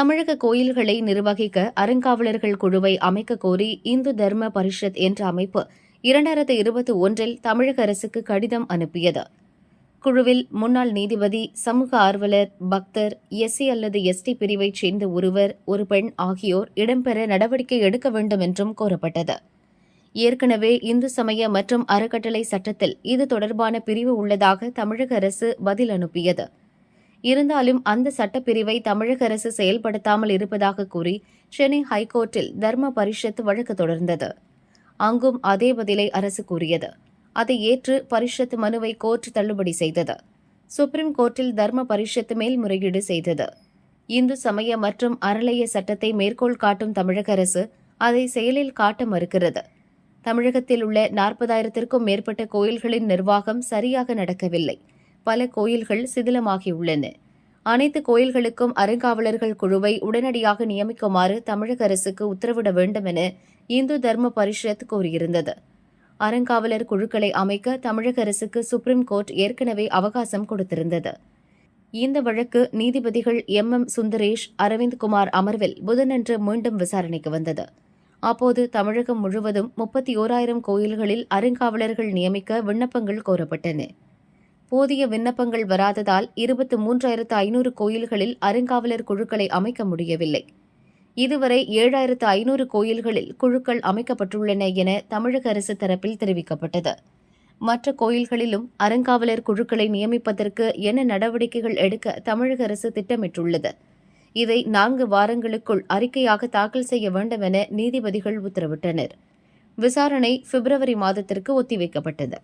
தமிழக கோயில்களை நிர்வகிக்க அறங்காவலர்கள் குழுவை அமைக்க கோரி இந்து தர்ம பரிஷத் என்ற அமைப்பு இரண்டாயிரத்து இருபத்தி ஒன்றில் தமிழக அரசுக்கு கடிதம் அனுப்பியது. குழுவில் முன்னாள் நீதிபதி சமூக ஆர்வலர் பக்தர் எஸ்சி அல்லது எஸ்டி பிரிவைச் சேர்ந்த ஒருவர் ஒரு பெண் ஆகியோர் இடம்பெற நடவடிக்கை எடுக்க வேண்டும் என்றும் கோரப்பட்டது. ஏற்கனவே இந்து சமய மற்றும் அறக்கட்டளை சட்டத்தில் இது தொடர்பான பிரிவு உள்ளதாக தமிழக அரசு பதில் அனுப்பியது. இருந்தாலும் அந்த சட்டப்பிரிவை தமிழக அரசு செயல்படுத்தாமல் இருப்பதாக கூறி சென்னை ஹைகோர்ட்டில் தர்ம பரிஷத் வழக்கு தொடர்ந்தது. அங்கும் அதே பதிலை அரசு கூறியது. அதை ஏற்று பரிஷத் மனுவை கோர்ட் தள்ளுபடி செய்தது. சுப்ரீம் கோர்ட்டில் தர்ம பரிஷத் மேல்முறையீடு செய்தது. இந்து சமய மற்றும் அறளைய சட்டத்தை மேற்கோள் காட்டும் தமிழக அரசு அதை செயலில் காட்ட மறுக்கிறது. தமிழகத்தில் உள்ள நாற்பதாயிரத்திற்கும் மேற்பட்ட கோயில்களின் நிர்வாகம் சரியாக நடக்கவில்லை. பல கோயில்கள் சிதிலமாகியுள்ளன. அனைத்து கோயில்களுக்கும் அறங்காவலர்கள் குழுவை உடனடியாக நியமிக்குமாறு தமிழக அரசுக்கு உத்தரவிட வேண்டும் என இந்து தர்ம பரிஷத் கூறியிருந்தது. அறங்காவலர் குழுக்களை அமைக்க தமிழக அரசுக்கு சுப்ரீம் கோர்ட் ஏற்கனவே அவகாசம் கொடுத்திருந்தது. இந்த வழக்கு நீதிபதிகள் எம். எம். சுந்தரேஷ் அரவிந்த் குமார் அமர்வில் புதனன்று மீண்டும் விசாரணைக்கு வந்தது. அப்போது தமிழகம் முழுவதும் முப்பத்தி ஓராயிரம் கோயில்களில் அறங்காவலர்கள் நியமிக்க விண்ணப்பங்கள் கோரப்பட்டன. போதிய விண்ணப்பங்கள் வராததால் இருபத்து மூன்றாயிரத்து ஐநூறு கோயில்களில் அருங்காவலர் குழுக்களை அமைக்க முடியவில்லை. இதுவரை ஏழாயிரத்து ஐநூறு கோயில்களில் குழுக்கள் அமைக்கப்பட்டுள்ளன என தமிழக அரசு தரப்பில் தெரிவிக்கப்பட்டது. மற்ற கோயில்களிலும் அறங்காவலர் குழுக்களை நியமிப்பதற்கு என்ன நடவடிக்கைகள் எடுக்க தமிழக அரசு திட்டமிட்டுள்ளது. இதை நான்கு வாரங்களுக்குள் அறிக்கையாக தாக்கல் செய்ய வேண்டும் என நீதிபதிகள் உத்தரவிட்டனர். விசாரணை பிப்ரவரி மாதத்திற்கு ஒத்திவைக்கப்பட்டது.